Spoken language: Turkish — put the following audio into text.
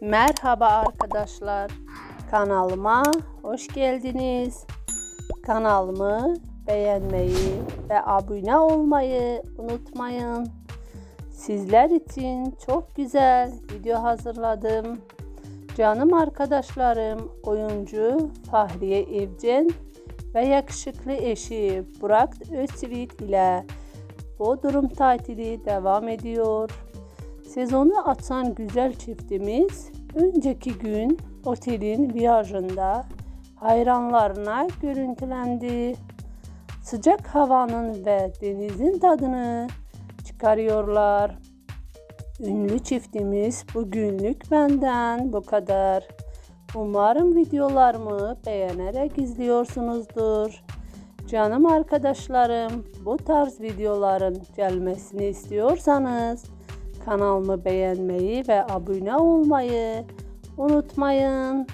Merhaba arkadaşlar. Kanalıma hoş geldiniz. Kanalımı beğenmeyi ve abone olmayı unutmayın. Sizler için çok güzel video hazırladım. Canım arkadaşlarım oyuncu Fahriye Evcen ve yakışıklı eşi Burak Özçivit ile Bodrum tatili devam ediyor. Sezonu açan güzel çiftimiz önceki gün otelin viyajında hayranlarına görüntülendi. Sıcak havanın ve denizin tadını çıkarıyorlar. Ünlü çiftimiz bugünlük benden bu kadar. Umarım videolarımı beğenerek izliyorsunuzdur. Canım arkadaşlarım, bu tarz videoların gelmesini istiyorsanız kanalımı beğenmeyi ve abone olmayı unutmayın.